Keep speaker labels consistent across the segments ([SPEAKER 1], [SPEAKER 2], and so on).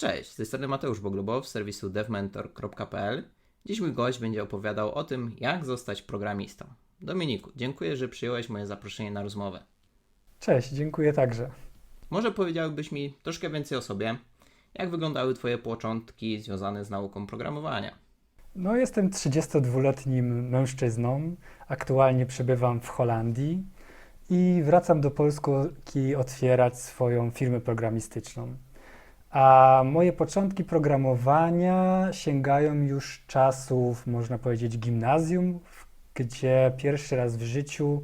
[SPEAKER 1] Cześć, z tej strony Mateusz Boglubow z serwisu devmentor.pl. Dziś mój gość będzie opowiadał o tym, jak zostać programistą. Dominiku, dziękuję, że przyjąłeś moje zaproszenie na rozmowę.
[SPEAKER 2] Cześć, dziękuję także.
[SPEAKER 1] Może powiedziałbyś mi troszkę więcej o sobie? Jak wyglądały Twoje początki związane z nauką programowania?
[SPEAKER 2] No, jestem 32-letnim mężczyzną. Aktualnie przebywam w Holandii i wracam do Polski otwierać swoją firmę programistyczną. A moje początki programowania sięgają już czasów, można powiedzieć, gimnazjum, gdzie pierwszy raz w życiu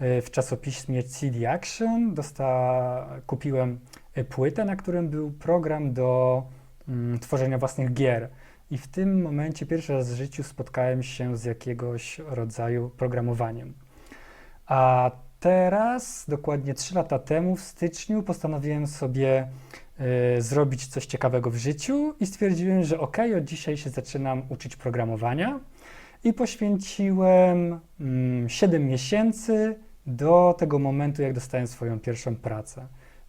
[SPEAKER 2] y, w czasopiśmie CD Action dosta, kupiłem y, płytę, na którym był program do mm, tworzenia własnych gier. I w tym momencie pierwszy raz w życiu spotkałem się z jakiegoś rodzaju programowaniem. A teraz, dokładnie 3 lata temu, w styczniu, postanowiłem sobie y, zrobić coś ciekawego w życiu i stwierdziłem, że ok, od dzisiaj się zaczynam uczyć programowania. I poświęciłem mm, 7 miesięcy do tego momentu, jak dostałem swoją pierwszą pracę.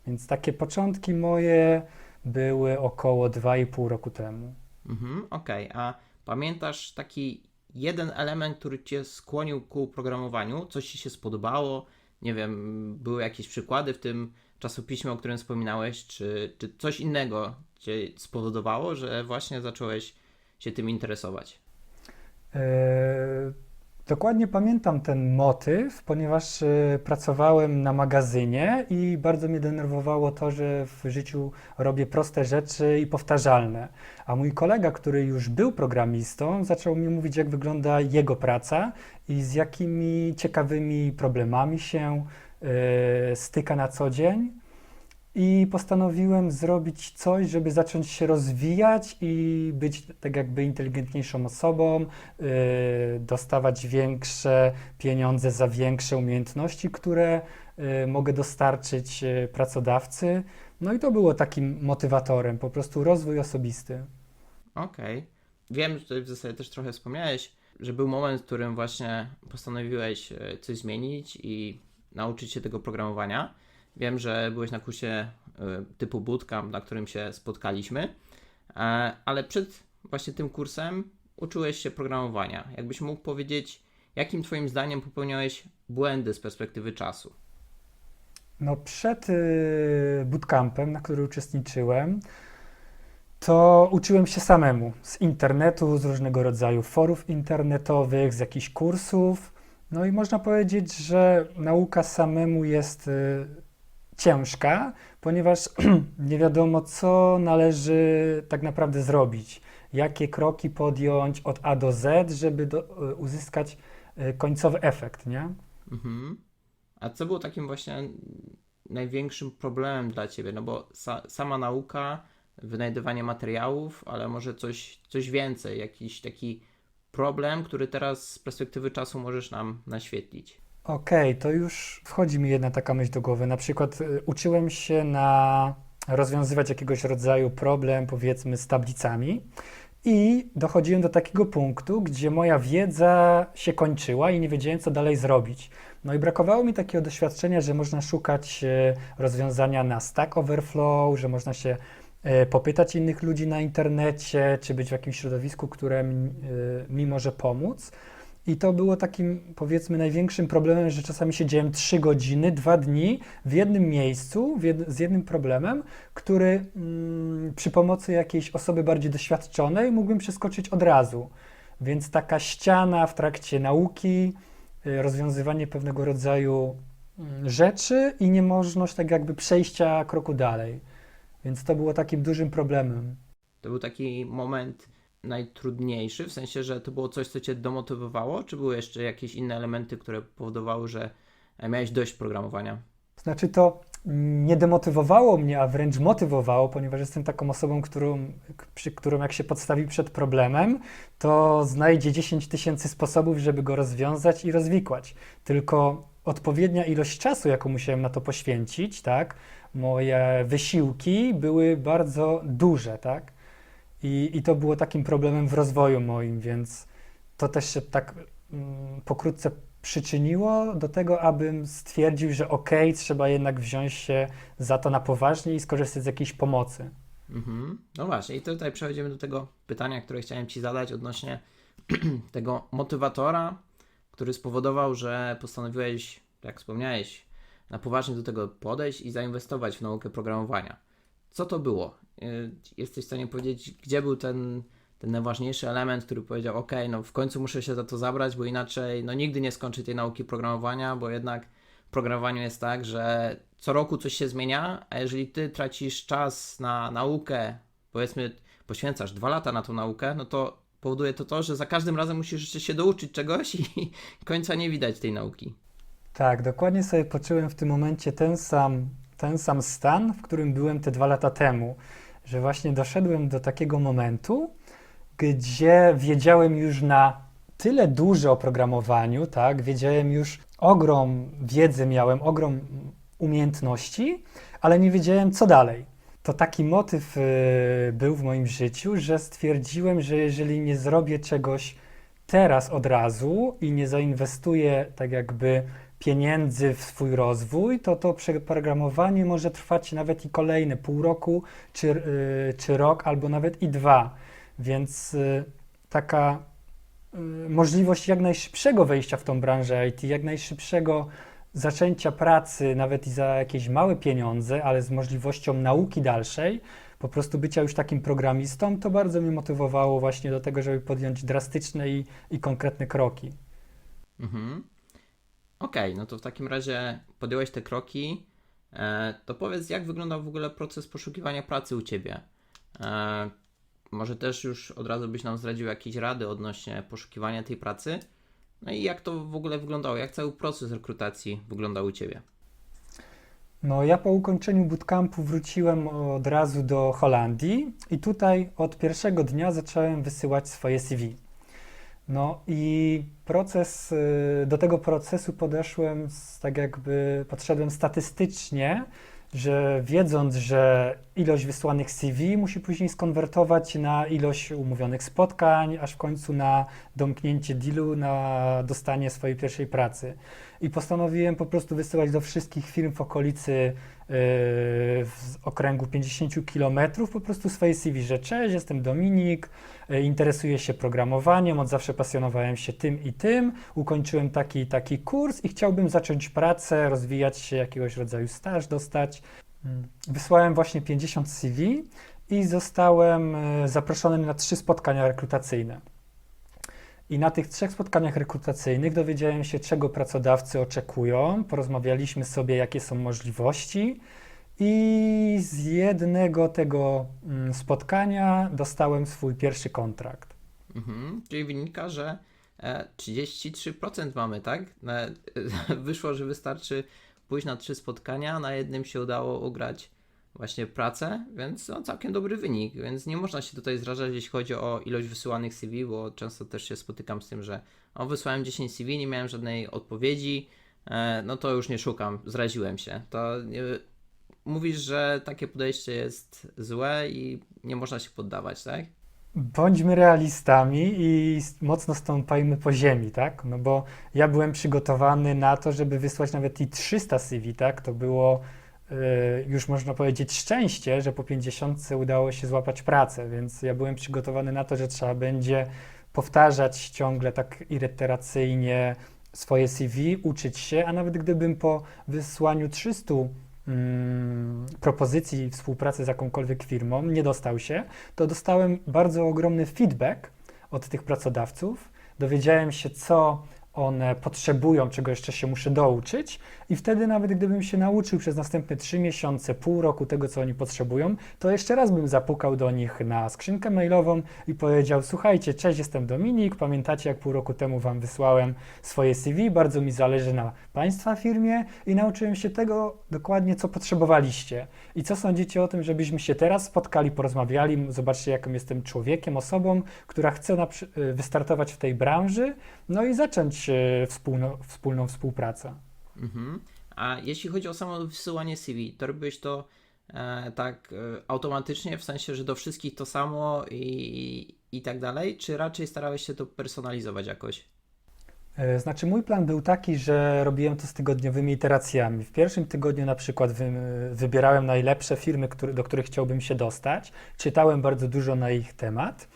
[SPEAKER 2] Więc takie początki moje były około 2,5 roku temu.
[SPEAKER 1] Mhm, okej, a pamiętasz taki jeden element, który Cię skłonił ku programowaniu? Coś Ci się spodobało? Nie wiem, były jakieś przykłady w tym czasopiśmie, o którym wspominałeś, czy, czy coś innego Cię spowodowało, że właśnie zacząłeś się tym interesować?
[SPEAKER 2] E, Dokładnie pamiętam ten motyw, ponieważ e, pracowałem na magazynie i bardzo mnie denerwowało to, że w życiu robię proste rzeczy i powtarzalne. A mój kolega, który już był programistą, zaczął mi mówić, jak wygląda jego praca i z jakimi ciekawymi problemami się styka na co dzień. I postanowiłem zrobić coś, żeby zacząć się rozwijać i być tak jakby inteligentniejszą osobą, yy, dostawać większe pieniądze za większe umiejętności, które yy, mogę dostarczyć pracodawcy. No i to było takim motywatorem, po prostu rozwój osobisty.
[SPEAKER 1] Okej. Wiem, że tutaj w zasadzie też trochę wspomniałeś, że był moment, w którym właśnie postanowiłeś e, coś zmienić i nauczyć się tego programowania. Wiem, że byłeś na kursie e, typu bootcamp, na którym się spotkaliśmy, e, ale przed właśnie tym kursem uczyłeś się programowania. Jakbyś mógł powiedzieć, jakim Twoim zdaniem popełniałeś błędy z perspektywy czasu?
[SPEAKER 2] No przed y, bootcampem, na który uczestniczyłem, to uczyłem się samemu z internetu, z różnego rodzaju forów internetowych, z jakichś kursów. No i można powiedzieć, że nauka samemu jest y, ciężka, ponieważ nie wiadomo, co należy tak naprawdę zrobić, jakie kroki podjąć od A do Z, żeby do, y, uzyskać y, końcowy efekt, nie?
[SPEAKER 1] Mhm. A co było takim właśnie największym problemem dla Ciebie? No bo sa sama nauka, wynajdywanie materiałów, ale może coś, coś więcej, jakiś taki problem, który teraz z perspektywy czasu możesz nam naświetlić.
[SPEAKER 2] Okej, to już wchodzi mi jedna taka myśl do głowy. Na przykład y, uczyłem się na rozwiązywać jakiegoś rodzaju problem, powiedzmy, z tablicami. I dochodziłem do takiego punktu, gdzie moja wiedza się kończyła i nie wiedziałem, co dalej zrobić. No i brakowało mi takiego doświadczenia, że można szukać e, rozwiązania na Stack Overflow, że można się popytać innych ludzi na internecie, czy być w jakimś środowisku, które mi, e, mi może pomóc. I to było takim, powiedzmy, największym problemem, że czasami siedziałem 3 godziny, 2 dni w jednym miejscu, w jed z jednym problemem, który mm, przy pomocy jakiejś osoby bardziej doświadczonej mógłbym przeskoczyć od razu. Więc taka ściana w trakcie nauki, y, rozwiązywanie pewnego rodzaju mm, rzeczy i niemożność tak jakby przejścia kroku dalej. Więc to było takim dużym problemem.
[SPEAKER 1] To był taki moment najtrudniejszy, w sensie, że to było coś, co Cię demotywowało, czy były jeszcze jakieś inne elementy, które powodowały, że e, miałeś dość programowania?
[SPEAKER 2] Znaczy to nie demotywowało mnie, a wręcz motywowało, ponieważ jestem taką osobą, którą, przy którą jak się podstawi przed problemem, to znajdzie 10 tysięcy sposobów, żeby go rozwiązać i rozwikłać. Tylko odpowiednia ilość czasu, jaką musiałem na to poświęcić, tak, moje wysiłki były bardzo duże, tak, i, i to było takim problemem w rozwoju moim, więc to też się tak mm, pokrótce przyczyniło do tego, abym stwierdził, że okej, trzeba jednak wziąć się za to na poważnie i skorzystać z jakiejś pomocy.
[SPEAKER 1] Mhm. No właśnie, i tutaj przechodzimy do tego pytania, które chciałem Ci zadać odnośnie tego motywatora, który spowodował, że postanowiłeś, jak wspomniałeś, na poważnie do tego podejść i zainwestować w naukę programowania. Co to było? Y, Jesteś w stanie powiedzieć, gdzie był ten, ten najważniejszy element, który powiedział, ok, no w końcu muszę się za to zabrać, bo inaczej no nigdy nie skończę tej nauki programowania, bo jednak w programowaniu jest tak, że co roku coś się zmienia, a jeżeli ty tracisz czas na naukę, powiedzmy poświęcasz dwa lata na tą naukę, no to powoduje to to, że za każdym razem musisz jeszcze się douczyć czegoś i końca nie widać tej nauki.
[SPEAKER 2] Tak, dokładnie sobie poczułem w tym momencie ten sam, ten sam stan, w którym byłem te dwa lata temu, że właśnie doszedłem do takiego momentu, gdzie wiedziałem już na tyle dużo o programowaniu, tak, wiedziałem już ogrom wiedzy miałem, ogrom umiejętności, ale nie wiedziałem co dalej. To taki motyw y, był w moim życiu, że stwierdziłem, że jeżeli nie zrobię czegoś teraz od razu i nie zainwestuję tak jakby pieniędzy w swój rozwój, to to przeprogramowanie może trwać nawet i kolejne pół roku, czy, y, czy rok, albo nawet i dwa. Więc y, taka y, możliwość jak najszybszego wejścia w tą branżę IT, jak najszybszego zaczęcia pracy, nawet i za jakieś małe pieniądze, ale z możliwością nauki dalszej, po prostu bycia już takim programistą, to bardzo mnie motywowało właśnie do tego, żeby podjąć drastyczne i, i konkretne kroki.
[SPEAKER 1] Mhm. Okej, no to w takim razie podjąłeś te kroki. E, to powiedz, jak wyglądał w ogóle proces poszukiwania pracy u ciebie? E, może też już od razu byś nam zdradził jakieś rady odnośnie poszukiwania tej pracy? No i jak to w ogóle wyglądało? Jak cały proces rekrutacji wyglądał u ciebie?
[SPEAKER 2] No, ja po ukończeniu bootcampu wróciłem od razu do Holandii i tutaj od pierwszego dnia zacząłem wysyłać swoje CV. No i proces, y, do tego procesu podeszłem z, tak jakby, podszedłem statystycznie, że wiedząc, że ilość wysłanych CV musi później skonwertować na ilość umówionych spotkań, aż w końcu na domknięcie dealu, na dostanie swojej pierwszej pracy. I postanowiłem po prostu wysyłać do wszystkich firm w okolicy w okręgu 50 km po prostu swoje CV, że cześć, jestem Dominik, yy, interesuję się programowaniem, od zawsze pasjonowałem się tym i tym, ukończyłem taki i taki kurs i chciałbym zacząć pracę, rozwijać się, jakiegoś rodzaju staż dostać. Mm, Wysłałem właśnie 50 CV i zostałem yy, zaproszony na trzy spotkania rekrutacyjne. I na tych trzech spotkaniach rekrutacyjnych dowiedziałem się, czego pracodawcy oczekują. Porozmawialiśmy sobie, jakie są możliwości. I z jednego tego mm, spotkania dostałem swój pierwszy kontrakt.
[SPEAKER 1] Mhm. Czyli wynika, że e, 33% mamy, tak? Wyszło, że wystarczy pójść na trzy spotkania, na jednym się udało ugrać właśnie pracę, więc no, całkiem dobry wynik, więc nie można się tutaj zrażać, jeśli chodzi o ilość wysyłanych CV, bo często też się spotykam z tym, że o, wysłałem 10 CV, nie miałem żadnej odpowiedzi, e, no to już nie szukam, zraziłem się. To mówisz, że takie podejście jest złe i nie można się poddawać, tak?
[SPEAKER 2] Bądźmy realistami i mocno stąpajmy po ziemi, tak? No bo ja byłem przygotowany na to, żeby wysłać nawet i 300 CV, tak? To było już można powiedzieć szczęście, że po 50 udało się złapać pracę, więc ja byłem przygotowany na to, że trzeba będzie powtarzać ciągle tak irytacyjnie swoje CV, uczyć się, a nawet gdybym po wysłaniu 300 mm, propozycji współpracy z jakąkolwiek firmą nie dostał się, to dostałem bardzo ogromny feedback od tych pracodawców. Dowiedziałem się, co one potrzebują, czego jeszcze się muszę douczyć, i wtedy, nawet gdybym się nauczył przez następne trzy miesiące, pół roku tego, co oni potrzebują, to jeszcze raz bym zapukał do nich na skrzynkę mailową i powiedział: Słuchajcie, cześć, jestem Dominik. Pamiętacie, jak pół roku temu Wam wysłałem swoje CV? Bardzo mi zależy na Państwa firmie i nauczyłem się tego dokładnie, co potrzebowaliście. I co sądzicie o tym, żebyśmy się teraz spotkali, porozmawiali? Zobaczcie, jakim jestem człowiekiem, osobą, która chce y, wystartować w tej branży, no i zacząć y, wspólno, wspólną współpracę.
[SPEAKER 1] Mhm. A jeśli chodzi o samo wysyłanie CV, to robiłeś to e, tak e, automatycznie, w sensie, że do wszystkich to samo i, i tak dalej, czy raczej starałeś się to personalizować jakoś?
[SPEAKER 2] E, Znaczy, mój plan był taki, że robiłem to z tygodniowymi iteracjami. W pierwszym tygodniu na przykład wy, wybierałem najlepsze firmy, które, do których chciałbym się dostać, czytałem bardzo dużo na ich temat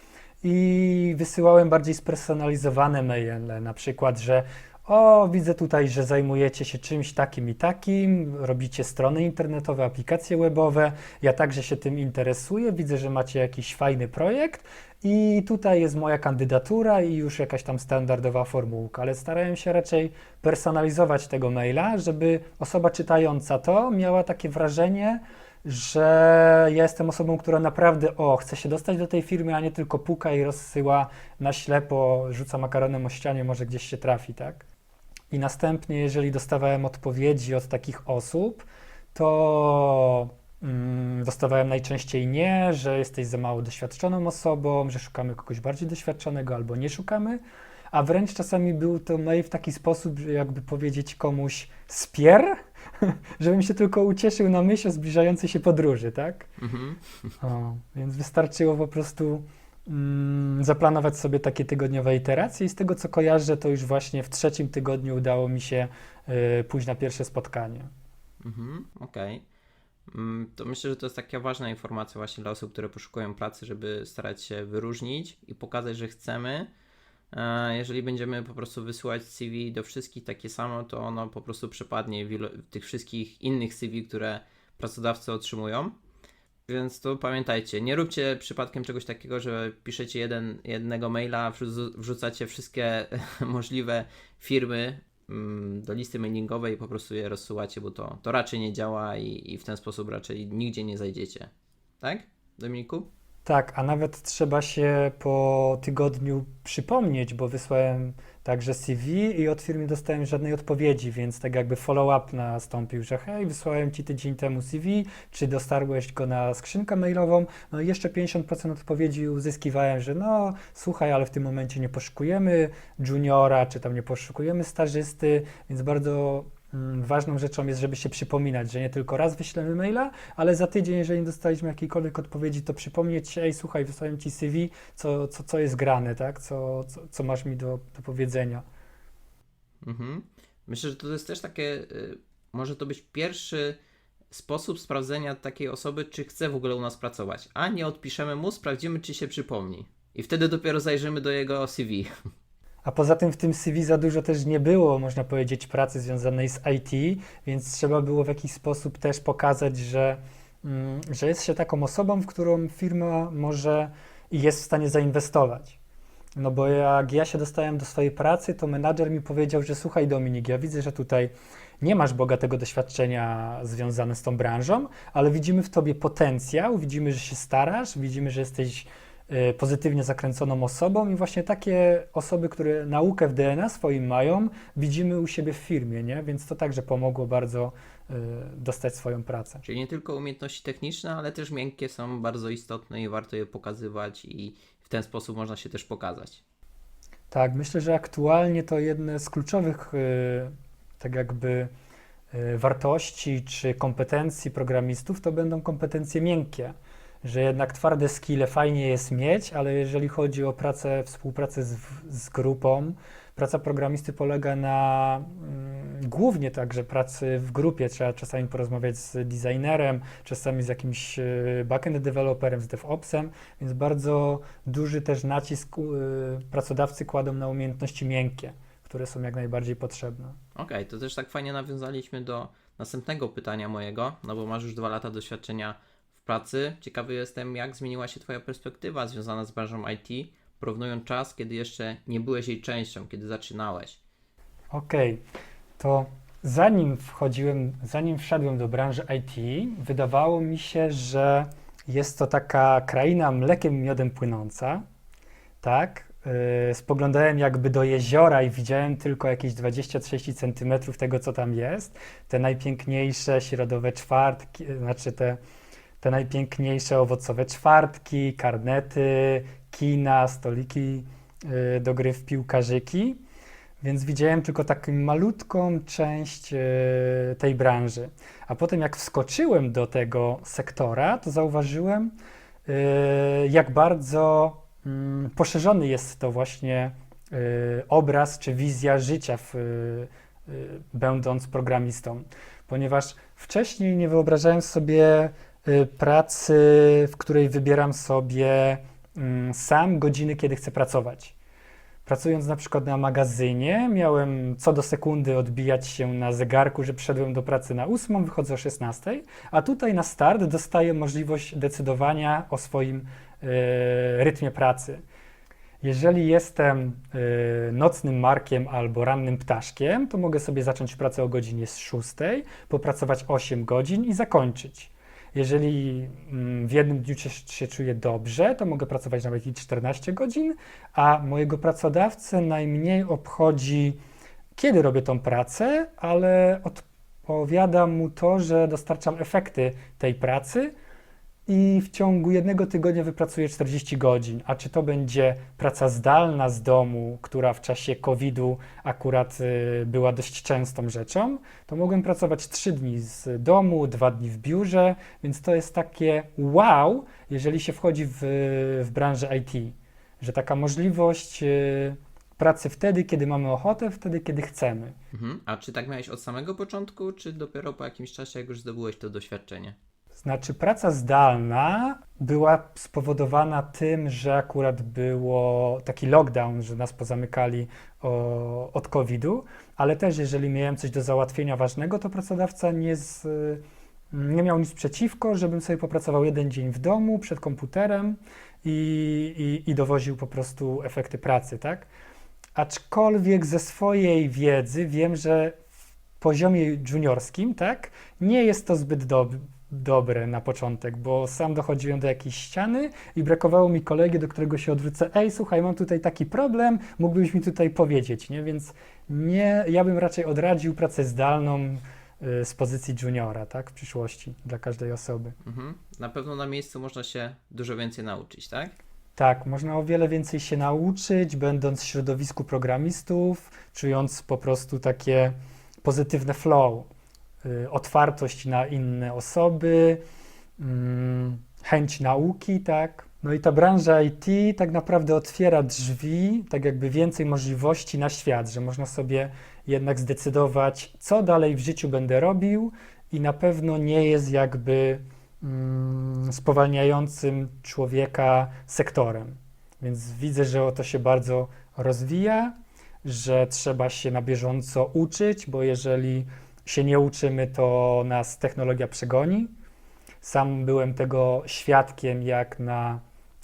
[SPEAKER 2] i wysyłałem bardziej spersonalizowane maile, na przykład, że o, widzę tutaj, że zajmujecie się czymś takim i takim, robicie strony internetowe, aplikacje webowe, ja także się tym interesuję, widzę, że macie jakiś fajny projekt i tutaj jest moja kandydatura i już jakaś tam standardowa formułka, ale starałem się raczej personalizować tego maila, żeby osoba czytająca to miała takie wrażenie, że ja jestem osobą, która naprawdę o, chce się dostać do tej firmy, a nie tylko puka i rozsyła na ślepo, rzuca makaronem o ścianie, może gdzieś się trafi, tak? I następnie, jeżeli dostawałem odpowiedzi od takich osób, to mm, dostawałem najczęściej nie, że jesteś za mało doświadczoną osobą, że szukamy kogoś bardziej doświadczonego albo nie szukamy, a wręcz czasami był to mail w taki sposób, że jakby powiedzieć komuś spier, żebym się tylko ucieszył na myśl o zbliżającej się podróży, tak?
[SPEAKER 1] Mhm.
[SPEAKER 2] O, więc wystarczyło po prostu mm, zaplanować sobie takie tygodniowe iteracje i z tego co kojarzę, to już właśnie w trzecim tygodniu udało mi się y, pójść na pierwsze spotkanie.
[SPEAKER 1] Mhm, okej. Mm, To myślę, że to jest taka ważna informacja właśnie dla osób, które poszukują pracy, żeby starać się wyróżnić i pokazać, że chcemy. E, Jeżeli będziemy po prostu wysyłać CV do wszystkich takie samo, to ono po prostu przepadnie w, tych wszystkich innych CV, które pracodawcy otrzymują. Więc to pamiętajcie, nie róbcie przypadkiem czegoś takiego, że piszecie jeden, jednego maila, wrzu- wrzucacie wszystkie możliwe firmy mm, do listy mailingowej i po prostu je rozsyłacie, bo to, to raczej nie działa i, i w ten sposób raczej nigdzie nie zajdziecie. Tak, Dominiku?
[SPEAKER 2] Tak, a nawet trzeba się po tygodniu przypomnieć, bo wysłałem także CV i od firmy dostałem żadnej odpowiedzi, więc tak jakby follow-up nastąpił, że hej, wysłałem Ci tydzień temu CV, czy dostarłeś go na skrzynkę mailową, no i jeszcze 50% odpowiedzi uzyskiwałem, że no słuchaj, ale w tym momencie nie poszukujemy juniora, czy tam nie poszukujemy stażysty, więc bardzo ważną rzeczą jest, żeby się przypominać, że nie tylko raz wyślemy maila, ale za tydzień, jeżeli nie dostaliśmy jakiejkolwiek odpowiedzi, to przypomnieć się, ej, słuchaj, wysłałem ci CV, co, co, co jest grane, tak? Co, co, co masz mi do, do powiedzenia.
[SPEAKER 1] Mhm. Myślę, że to jest też takie, y, może to być pierwszy sposób sprawdzenia takiej osoby, czy chce w ogóle u nas pracować. A nie odpiszemy mu, sprawdzimy, czy się przypomni. I wtedy dopiero zajrzymy do jego CV.
[SPEAKER 2] A poza tym w tym CV za dużo też nie było, można powiedzieć, pracy związanej z IT, więc trzeba było w jakiś sposób też pokazać, że, mm, że jest się taką osobą, w którą firma może i jest w stanie zainwestować. No bo jak ja się dostałem do swojej pracy, to menadżer mi powiedział, że słuchaj Dominik, ja widzę, że tutaj nie masz bogatego doświadczenia związane z tą branżą, ale widzimy w tobie potencjał, widzimy, że się starasz, widzimy, że jesteś pozytywnie zakręconą osobą i właśnie takie osoby, które naukę w DNA swoim mają, widzimy u siebie w firmie, nie? Więc to także pomogło bardzo e, dostać swoją pracę.
[SPEAKER 1] Czyli nie tylko umiejętności techniczne, ale też miękkie są bardzo istotne i warto je pokazywać i w ten sposób można się też pokazać.
[SPEAKER 2] Tak, myślę, że aktualnie to jedne z kluczowych, e, tak jakby, e, wartości czy kompetencji programistów to będą kompetencje miękkie. Że jednak twarde skille fajnie jest mieć, ale jeżeli chodzi o pracę, współpracę z, z grupą, praca programisty polega na mm, głównie także pracy w grupie. Trzeba czasami porozmawiać z designerem, czasami z jakimś e, backend developerem, z DevOpsem, więc bardzo duży też nacisk e, pracodawcy kładą na umiejętności miękkie, które są jak najbardziej potrzebne.
[SPEAKER 1] Okej, to też tak fajnie nawiązaliśmy do następnego pytania mojego, no bo masz już dwa lata doświadczenia pracy. Ciekawy jestem, jak zmieniła się Twoja perspektywa związana z branżą IT, porównując czas, kiedy jeszcze nie byłeś jej częścią, kiedy zaczynałeś.
[SPEAKER 2] Okej, to zanim wchodziłem, zanim wszedłem do branży IT, wydawało mi się, że jest to taka kraina mlekiem miodem płynąca, tak? Yy, spoglądałem jakby do jeziora i widziałem tylko jakieś 20-30 centymetrów tego, co tam jest. Te najpiękniejsze środowe czwartki, znaczy te, te najpiękniejsze owocowe czwartki, karnety, kina, stoliki yy, do gry w piłkarzyki. Więc widziałem tylko taką malutką część e, tej branży. A potem, jak wskoczyłem do tego sektora, to zauważyłem, e, jak bardzo mm, poszerzony jest to właśnie y, obraz czy wizja życia, w, y, y, będąc programistą, ponieważ wcześniej nie wyobrażałem sobie y, pracy, w której wybieram sobie mm, sam godziny, kiedy chcę pracować. Pracując na przykład na magazynie, miałem co do sekundy odbijać się na zegarku, że przyszedłem do pracy na 8, wychodzę o 16, a tutaj na start dostaję możliwość decydowania o swoim e, rytmie pracy. Jeżeli jestem e, nocnym markiem albo rannym ptaszkiem, to mogę sobie zacząć pracę o godzinie 6, popracować 8 godzin i zakończyć. Jeżeli mm, w jednym dniu się, czuję dobrze, to mogę pracować nawet i 14 godzin, a mojego pracodawcę najmniej obchodzi, kiedy robię tą pracę, ale odpowiadam mu to, że dostarczam efekty tej pracy i w ciągu jednego tygodnia wypracuję 40 godzin. A czy to będzie praca zdalna z domu, która w czasie COVID-u akurat y, była dość częstą rzeczą, to mogłem pracować 3 dni z domu, 2 dni w biurze, więc to jest takie wow, jeżeli się wchodzi w, w branżę IT, że taka możliwość y, pracy wtedy, kiedy mamy ochotę, wtedy, kiedy chcemy.
[SPEAKER 1] Mhm. A czy tak miałeś od samego początku, czy dopiero po jakimś czasie, jak już zdobyłeś to doświadczenie?
[SPEAKER 2] Znaczy, praca zdalna była spowodowana tym, że akurat było taki lockdown, że nas pozamykali o, od COVID-u, ale też jeżeli miałem coś do załatwienia ważnego, to pracodawca nie, z, nie miał nic przeciwko, żebym sobie popracował jeden dzień w domu przed komputerem i, i, i dowoził po prostu efekty pracy, tak? Aczkolwiek ze swojej wiedzy wiem, że w poziomie juniorskim, tak, nie jest to zbyt dobre dobre na początek, bo sam dochodziłem do jakiejś ściany i brakowało mi kolegi, do którego się odwrócę. Ej, słuchaj, mam tutaj taki problem, mógłbyś mi tutaj powiedzieć, nie? Więc nie, ja bym raczej odradził pracę zdalną y, z pozycji juniora, tak, w przyszłości dla każdej osoby.
[SPEAKER 1] Mhm. Na pewno na miejscu można się dużo więcej nauczyć, tak?
[SPEAKER 2] Tak, można o wiele więcej się nauczyć, będąc w środowisku programistów, czując po prostu takie pozytywne flow otwartość na inne osoby, mm, chęć nauki, tak. No i ta branża IT tak naprawdę otwiera drzwi, tak jakby więcej możliwości na świat, że można sobie jednak zdecydować, co dalej w życiu będę robił i na pewno nie jest jakby mm, spowalniającym człowieka sektorem. Więc widzę, że to się bardzo rozwija, że trzeba się na bieżąco uczyć, bo jeżeli się nie uczymy, to nas technologia przegoni. Sam byłem tego świadkiem, jak na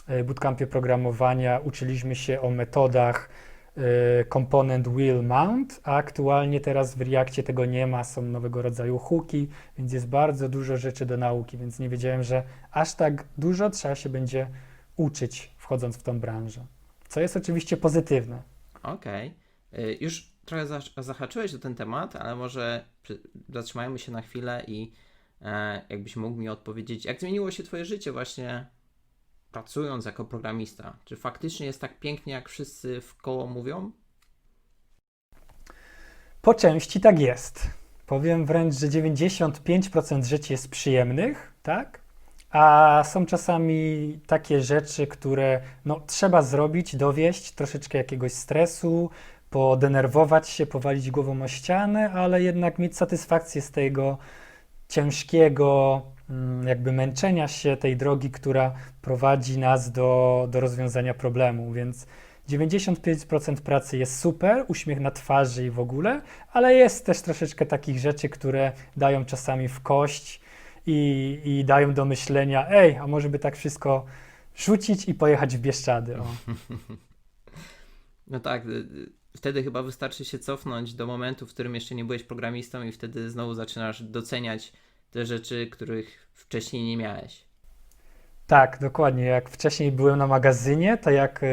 [SPEAKER 2] e, bootcampie programowania uczyliśmy się o metodach e, component will mount, a aktualnie teraz w Reakcie tego nie ma, są nowego rodzaju hooki, więc jest bardzo dużo rzeczy do nauki, więc nie wiedziałem, że aż tak dużo trzeba się będzie uczyć, wchodząc w tą branżę. Co jest oczywiście pozytywne.
[SPEAKER 1] Okej. Y, Już trochę zah- zahaczyłeś o ten temat, ale może zatrzymajmy się na chwilę i e, jakbyś mógł mi odpowiedzieć, jak zmieniło się Twoje życie właśnie pracując jako programista? Czy faktycznie jest tak pięknie, jak wszyscy w koło mówią?
[SPEAKER 2] Po części tak jest. Powiem wręcz, że 95% rzeczy jest przyjemnych, tak? A są czasami takie rzeczy, które no, trzeba zrobić, dowieść, troszeczkę jakiegoś stresu, podenerwować się, powalić głową o ścianę, ale jednak mieć satysfakcję z tego ciężkiego, mm, jakby męczenia się tej drogi, która prowadzi nas do, do rozwiązania problemu. Więc 95% pracy jest super, uśmiech na twarzy i w ogóle, ale jest też troszeczkę takich rzeczy, które dają czasami w kość i, i dają do myślenia, ej, a może by tak wszystko rzucić i pojechać w Bieszczady. O.
[SPEAKER 1] No tak, y, y, wtedy chyba wystarczy się cofnąć do momentu, w którym jeszcze nie byłeś programistą i wtedy znowu zaczynasz doceniać te rzeczy, których wcześniej nie miałeś.
[SPEAKER 2] Tak, dokładnie. Jak wcześniej byłem na magazynie, to jak e,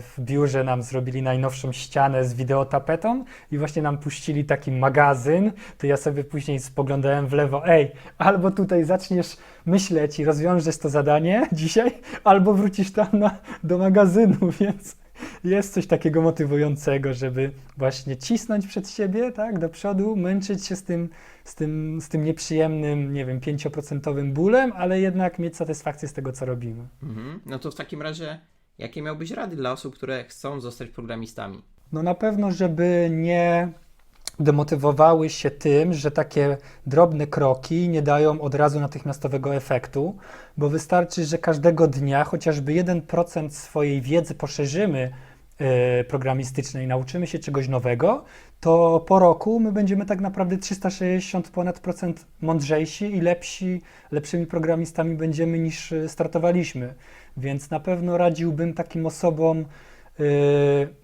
[SPEAKER 2] w biurze nam zrobili najnowszą ścianę z wideotapetą i właśnie nam puścili taki magazyn, to ja sobie później spoglądałem w lewo, ej, albo tutaj zaczniesz myśleć i rozwiążesz to zadanie dzisiaj, albo wrócisz tam na, do magazynu, więc jest coś takiego motywującego, żeby właśnie cisnąć przed siebie, tak, do przodu, męczyć się z tym, z tym, z tym nieprzyjemnym, nie wiem, 5% bólem, ale jednak mieć satysfakcję z tego, co robimy.
[SPEAKER 1] Mhm. No to w takim razie, jakie miałbyś rady dla osób, które chcą zostać programistami?
[SPEAKER 2] No na pewno, żeby nie demotywowały się tym, że takie drobne kroki nie dają od razu natychmiastowego efektu, bo wystarczy, że każdego dnia chociażby 1% swojej wiedzy poszerzymy e, programistycznej, nauczymy się czegoś nowego, to po roku my będziemy tak naprawdę 360 ponad procent mądrzejsi i lepsi, lepszymi programistami będziemy niż e, startowaliśmy. Więc na pewno radziłbym takim osobom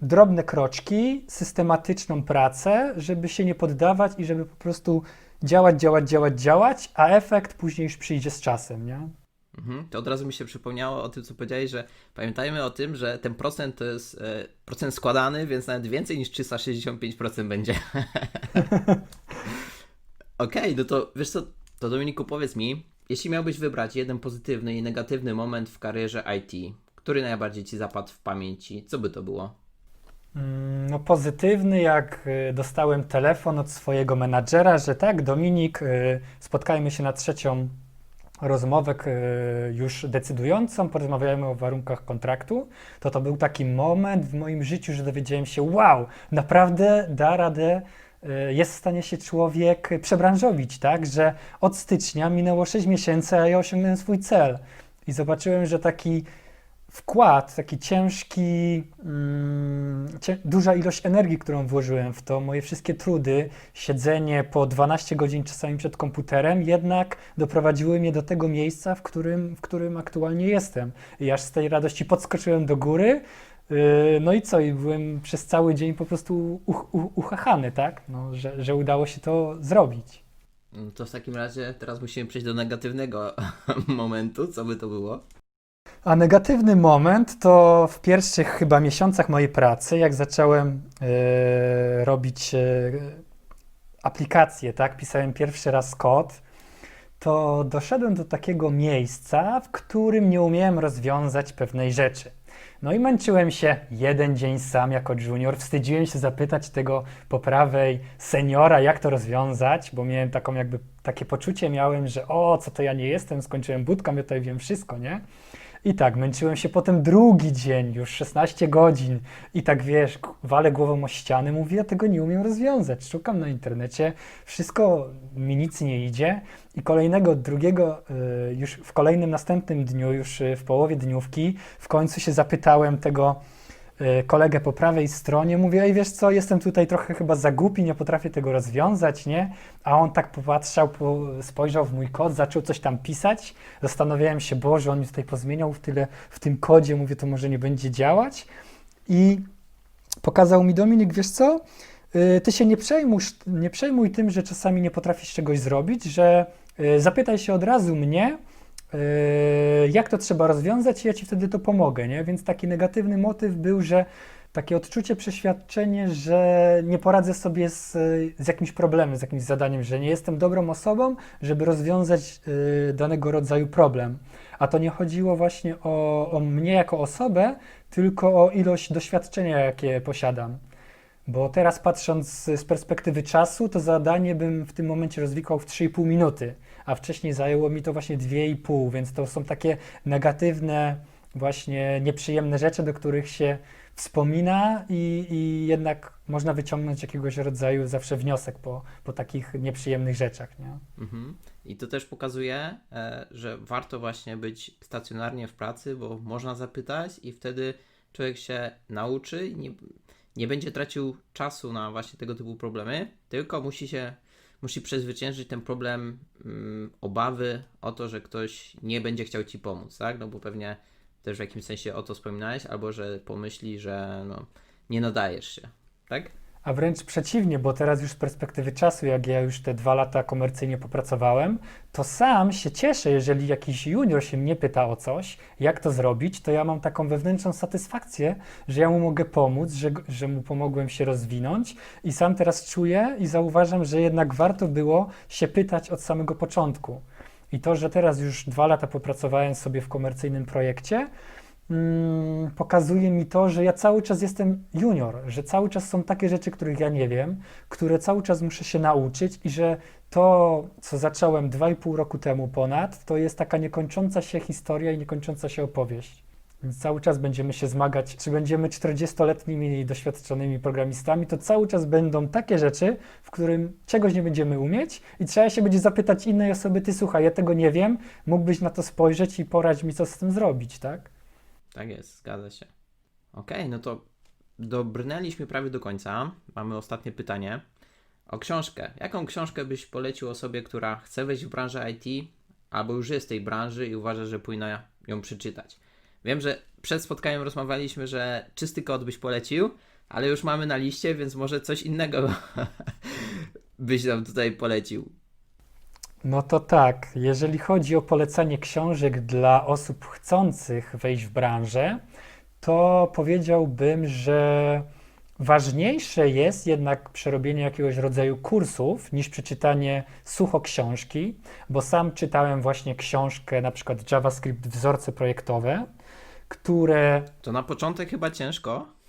[SPEAKER 2] drobne kroczki, systematyczną pracę, żeby się nie poddawać i żeby po prostu działać, działać, działać, działać, a efekt później już przyjdzie z czasem, nie?
[SPEAKER 1] Mhm. To od razu mi się przypomniało o tym, co powiedziałeś, że pamiętajmy o tym, że ten procent to jest e, procent składany, więc nawet więcej niż 365% będzie. Okej, no to wiesz co, to Dominiku powiedz mi, jeśli miałbyś wybrać jeden pozytywny i negatywny moment w karierze IT, który najbardziej ci zapadł w pamięci, co by to było?
[SPEAKER 2] Mm, No pozytywny, jak y, dostałem telefon od swojego menadżera, że tak, Dominik, y, spotkajmy się na trzecią rozmowę y, już decydującą, porozmawiajmy o warunkach kontraktu, to to był taki moment w moim życiu, że dowiedziałem się, wow, naprawdę da radę, jest w stanie się człowiek przebranżowić, tak, że od stycznia minęło 6 miesięcy, a ja osiągnąłem swój cel. I zobaczyłem, że taki wkład, taki ciężki, mm, duża ilość energii, którą włożyłem w to, moje wszystkie trudy, siedzenie po 12 godzin czasami przed komputerem, jednak doprowadziły mnie do tego miejsca, w którym, w którym aktualnie jestem. I aż z tej radości podskoczyłem do góry. yy, No i co? I byłem przez cały dzień po prostu uchachany, tak? No, że, że udało się to zrobić.
[SPEAKER 1] To w takim razie teraz musimy przejść do negatywnego momentu, co by to było?
[SPEAKER 2] A negatywny moment to w pierwszych chyba miesiącach mojej pracy, jak zacząłem e, robić aplikacje, tak, pisałem pierwszy raz kod, to doszedłem do takiego miejsca, w którym nie umiałem rozwiązać pewnej rzeczy. No i męczyłem się jeden dzień sam jako junior, wstydziłem się zapytać tego po prawej seniora, jak to rozwiązać, bo miałem taką jakby, takie poczucie miałem, że o, co to ja nie jestem, skończyłem bootcamp, ja tutaj wiem wszystko, nie? I tak, męczyłem się potem drugi dzień, już 16 godzin i tak wiesz, walę głową o ściany, mówię, ja tego nie umiem rozwiązać. Szukam na internecie, wszystko mi nic nie idzie i kolejnego, drugiego, y, już w kolejnym następnym dniu, już y, w połowie dniówki, w końcu się zapytałem tego kolegę po prawej stronie, mówię, ej wiesz co, jestem tutaj trochę chyba za głupi, nie potrafię tego rozwiązać, nie? A on tak popatrzał, po, spojrzał w mój kod, zaczął coś tam pisać. Zastanawiałem się, Boże, on mi tutaj pozmieniał w tyle w tym kodzie, mówię, to może nie będzie działać. I pokazał mi Dominik, wiesz co? Y, Ty się nie przejmuj, nie przejmuj tym, że czasami nie potrafisz czegoś zrobić, że y, zapytaj się od razu mnie, y, jak to trzeba rozwiązać i ja ci wtedy to pomogę, nie? Więc taki negatywny motyw był, że takie odczucie, przeświadczenie, że nie poradzę sobie z, z jakimś problemem, z jakimś zadaniem, że nie jestem dobrą osobą, żeby rozwiązać y, danego rodzaju problem. A to nie chodziło właśnie o, o mnie jako osobę, tylko o ilość doświadczenia, jakie posiadam. Bo teraz patrząc z perspektywy czasu, to zadanie bym w tym momencie rozwikłał w 3,5 minuty, a wcześniej zajęło mi to właśnie 2,5, więc to są takie negatywne, właśnie nieprzyjemne rzeczy, do których się wspomina i, i jednak można wyciągnąć jakiegoś rodzaju zawsze wniosek po, po takich nieprzyjemnych rzeczach, nie?
[SPEAKER 1] Mhm. I to też pokazuje, e, że warto właśnie być stacjonarnie w pracy, bo można zapytać i wtedy człowiek się nauczy nie, nie będzie tracił czasu na właśnie tego typu problemy, tylko musi się, musi przezwyciężyć ten problem mm, obawy o to, że ktoś nie będzie chciał ci pomóc, tak? No bo pewnie też w jakimś sensie o to wspominałeś, albo że pomyśli, że no, nie nadajesz się, tak?
[SPEAKER 2] A wręcz przeciwnie, bo teraz już z perspektywy czasu, jak ja już te dwa lata komercyjnie popracowałem, to sam się cieszę, jeżeli jakiś junior się mnie pyta o coś, jak to zrobić, to ja mam taką wewnętrzną satysfakcję, że ja mu mogę pomóc, że, że mu pomogłem się rozwinąć i sam teraz czuję i zauważam, że jednak warto było się pytać od samego początku. I to, że teraz już dwa lata popracowałem sobie w komercyjnym projekcie, mm, pokazuje mi to, że ja cały czas jestem junior, że cały czas są takie rzeczy, których ja nie wiem, które cały czas muszę się nauczyć i że to, co zacząłem 2,5 roku temu ponad, to jest taka niekończąca się historia i niekończąca się opowieść. Więc cały czas będziemy się zmagać, czy będziemy 40-letnimi doświadczonymi programistami, to cały czas będą takie rzeczy, w którym czegoś nie będziemy umieć i trzeba się będzie zapytać innej osoby, ty słuchaj, ja tego nie wiem, mógłbyś na to spojrzeć i poradź mi, co z tym zrobić, tak?
[SPEAKER 1] Tak jest, zgadza się. Okej, no to dobrnęliśmy prawie do końca. Mamy ostatnie pytanie. O książkę. Jaką książkę byś polecił osobie, która chce wejść w branżę IT, albo już jest w tej branży i uważa, że powinna ją przeczytać? Wiem, że przed spotkaniem rozmawialiśmy, że czysty kod byś polecił, ale już mamy na liście, więc może coś innego byś nam tutaj polecił.
[SPEAKER 2] No to tak, jeżeli chodzi o polecanie książek dla osób chcących wejść w branżę, to powiedziałbym, że ważniejsze jest jednak przerobienie jakiegoś rodzaju kursów niż przeczytanie sucho książki, bo sam czytałem właśnie książkę, na przykład JavaScript wzorce projektowe, które
[SPEAKER 1] To na początek chyba ciężko.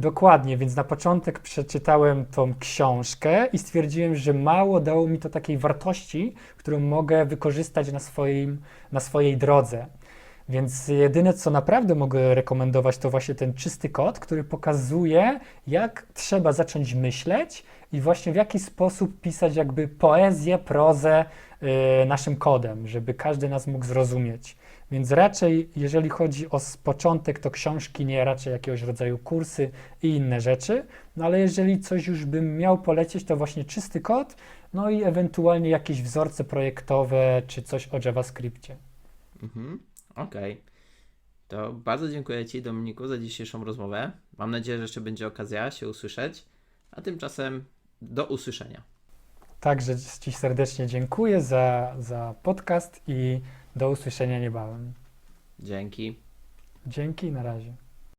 [SPEAKER 2] Dokładnie, więc na początek przeczytałem tą książkę i stwierdziłem, że mało dało mi to takiej wartości, którą mogę wykorzystać na, swoim, na swojej drodze. Więc jedyne, co naprawdę mogę rekomendować, to właśnie ten czysty kod, który pokazuje, jak trzeba zacząć myśleć i właśnie w jaki sposób pisać jakby poezję, prozę y, naszym kodem, żeby każdy nas mógł zrozumieć. Więc raczej, jeżeli chodzi o początek, to książki, nie raczej jakiegoś rodzaju kursy i inne rzeczy. No ale jeżeli coś już bym miał polecieć, to właśnie czysty kod, no i ewentualnie jakieś wzorce projektowe czy coś o JavaScriptie.
[SPEAKER 1] Mhm. Okej. To bardzo dziękuję Ci, Dominiku, za dzisiejszą rozmowę. Mam nadzieję, że jeszcze będzie okazja się usłyszeć. A tymczasem do usłyszenia.
[SPEAKER 2] Także Ci serdecznie dziękuję za, za podcast i do usłyszenia niebawem.
[SPEAKER 1] Dzięki.
[SPEAKER 2] Dzięki, na razie.